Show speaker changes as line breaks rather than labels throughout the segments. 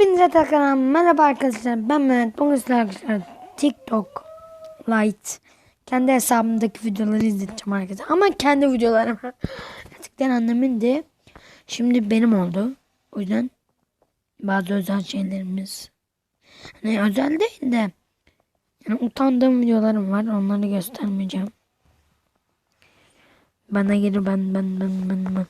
Hepinize tekrar merhaba arkadaşlar. Ben Mehmet. Bugün sizlerle arkadaşlar TikTok Lite kendi hesabımdaki videoları izleteceğim arkadaşlar. Ama kendi videolarım. Eskiden annemin de şimdi benim oldu. O yüzden bazı özel şeylerimiz hani özel değil de yani utandığım videolarım var. Onları göstermeyeceğim. Bana geri ben ben ben ben ben.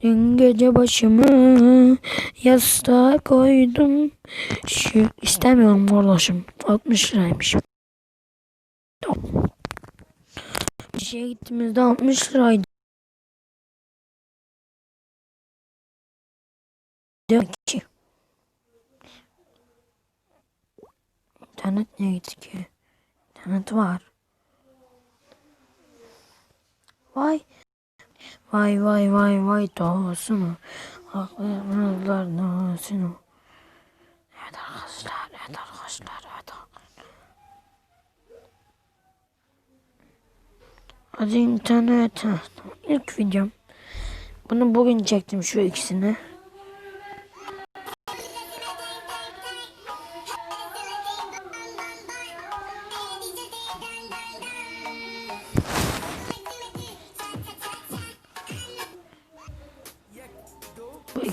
Dün gece başımı yastığa koydum. Şu istemiyorum kardeşim. 60 liraymış. Bir şeye gittiğimizde 60 liraydı. Demek ki. İnternet neydi ki? İnternet var. Vay. Vay vay vay vay doğsunu. Aklımızlar nasını. Evet arkadaşlar, evet arkadaşlar, evet arkadaşlar. Hadi internet. İlk videom. Bunu bugün çektim şu ikisini.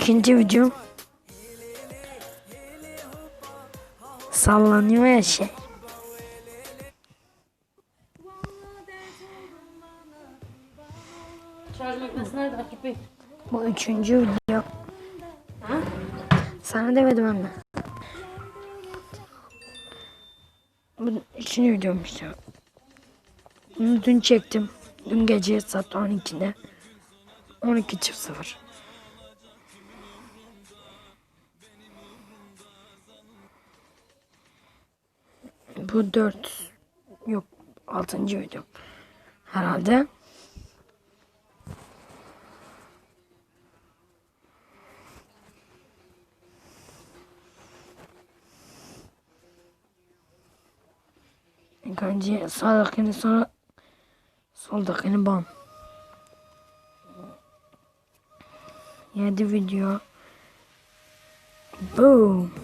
İkinci video. Sallanıyor ya şey.
Şarj makinesi nerede Akif Bey?
Bu üçüncü video.
Ha?
Sana demedim anne. Bu üçüncü videommuş ya. Bunu dün çektim. Dün gece saat 12'de. 12.00. Bu dört yok altıncı video herhalde. İlk önce sağdakini sonra soldakini bam. Yedi video. Boom.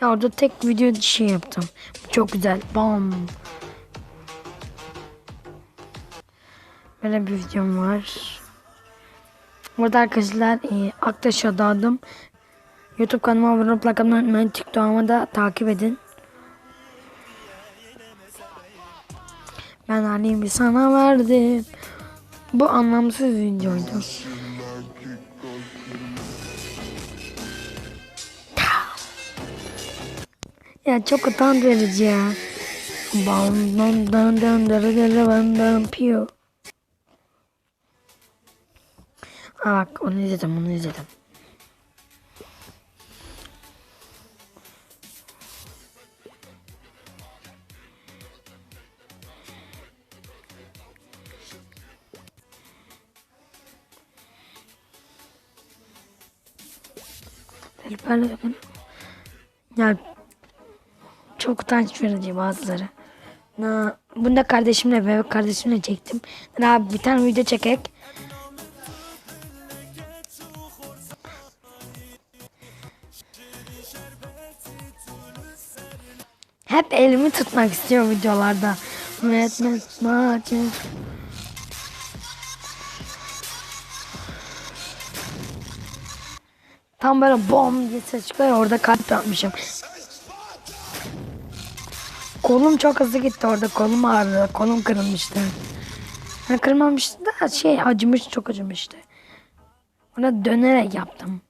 Ya orada tek video şey yaptım. Çok güzel. Bam. Böyle bir videom var. Burada arkadaşlar e, Aktaş'a adım. YouTube kanalıma abone olup like atmayı unutmayın. TikTok'umu da takip edin. Ben halimi sana verdim. Bu anlamsız videoydu. Ya çok utandırıcı ya. Bam bam dan dan bam bam piyo. Ha bak onu izledim onu izledim. Ya çok utanç verici bazıları. Na, bunu da kardeşimle bebek kardeşimle çektim. Abi bir tane video çekek. Hep elimi tutmak istiyor videolarda. Mehmet Maçı. Tam böyle bom diye ses çıkıyor orada kalp yapmışım. Kolum çok hızlı gitti orada kolum ağrıdı. Kolum kırılmıştı. Yani kırılmamıştı da şey acımış çok acımıştı. Ona dönerek yaptım.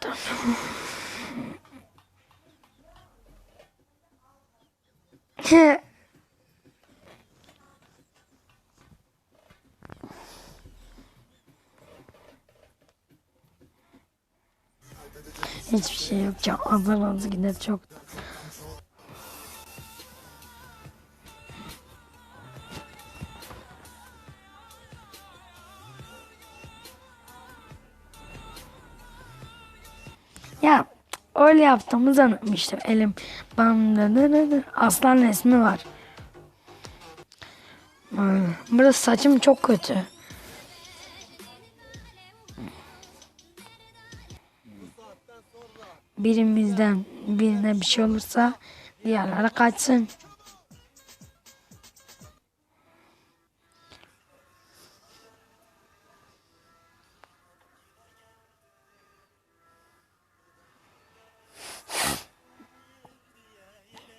Tamam. Hiçbir şey yok. Çok azar azar gider çok. Ya öyle yaptığımı unutmuştum. Elim da. aslan resmi var. Burası saçım çok kötü. Birimizden birine bir şey olursa diğerleri kaçsın.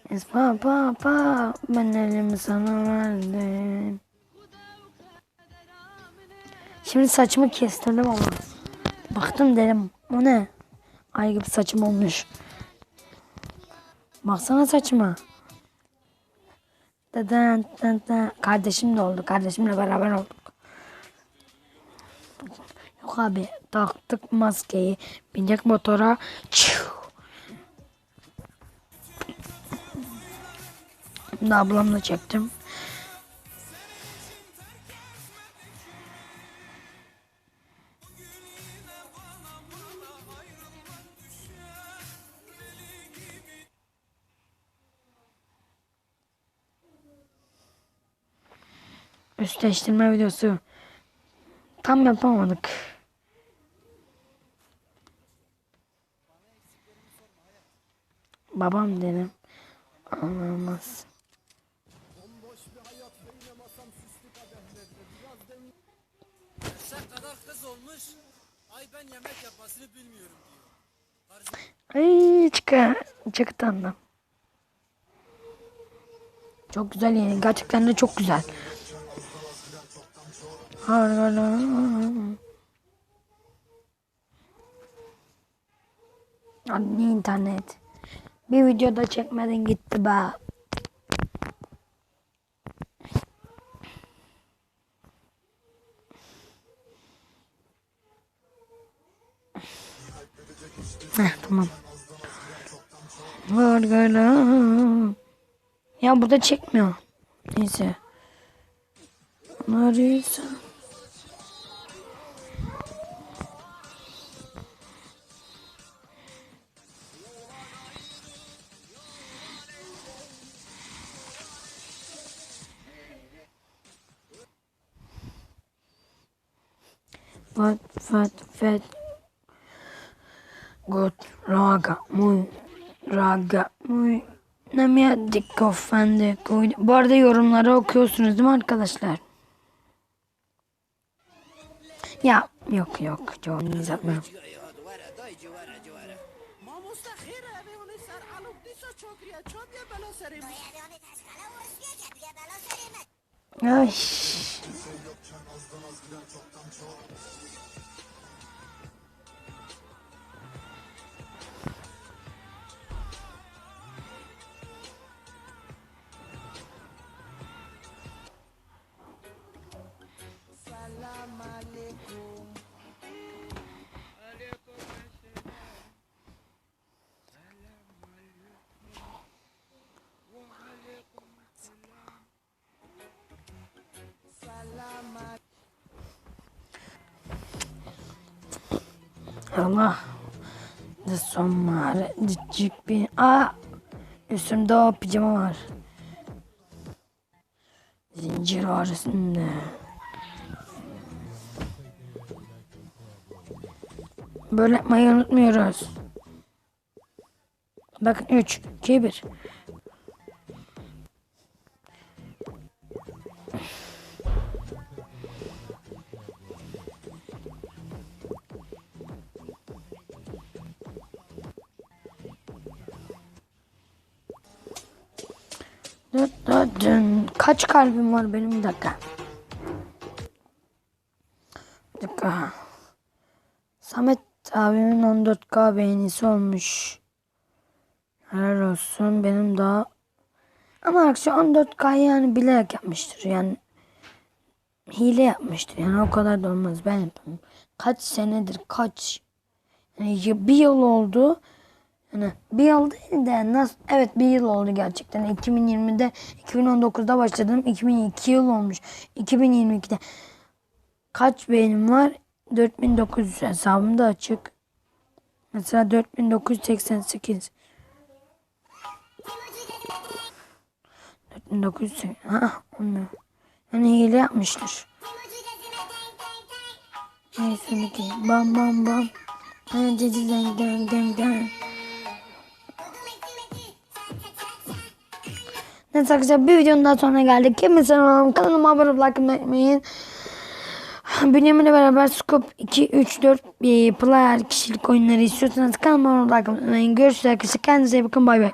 Esma pa pa ben elimi sana verdim. Şimdi saçımı kestirdim ama. Baktım dedim o ne? Ay gibi saçım olmuş. Baksana saçıma. Dadan, dadan. Kardeşim de oldu. Kardeşimle beraber olduk. Yok abi taktık maskeyi. Binecek motora. Çiu. Şimdi ablamla çektim. Üstleştirme videosu. Tam yapamadık. Babam dedim. Anlamaz.
Ay
çıkı çıktı Çok güzel yani. Gerçekten de çok güzel. Anne internet. Bir videoda çekmedin gitti be. Heh, tamam. Vargala. Ya burada çekmiyor. Neyse. Marisa. Fat, fat, fat. Good. Raga. Muy. Raga. Muy. Namia dikkofende. Bu arada yorumları okuyorsunuz değil mi arkadaşlar? Ya yok yok. Çok yapmıyorum. Ay. Allah. The somar. Cicik bir. Aa. Üstümde o pijama var. Zincir var üstünde. Böyle yapmayı unutmuyoruz. Bakın 3, 2, 1. Kaç kalbim var benim bir dakika. Bir dakika. Samet abimin 14k beğenisi olmuş. Helal olsun benim daha. Ama aksi 14k yani bilerek yapmıştır yani. Hile yapmıştır yani o kadar da olmaz ben yapayım. Kaç senedir kaç. Yani ya- bir yıl oldu. Yani bir yıl değil de nasıl evet bir yıl oldu gerçekten. 2020'de 2019'da başladım. 2002 yıl olmuş. 2022'de kaç beğenim var? 4900 hesabımda açık. Mesela 4988. 4980. Ha, onu. Yani hile yapmışlar. Neyse ki bam bam bam. Hani dedi deng deng deng Neyse arkadaşlar bir videonun daha sonuna geldik. Kimse olalım. Kanalıma abone olmayı like unutmayın. Benimle beraber Scope 2, 3, 4 e, player kişilik oyunları istiyorsanız kanalıma abone olmayı like unutmayın. Görüşürüz arkadaşlar. Kendinize iyi bakın. Bay bay.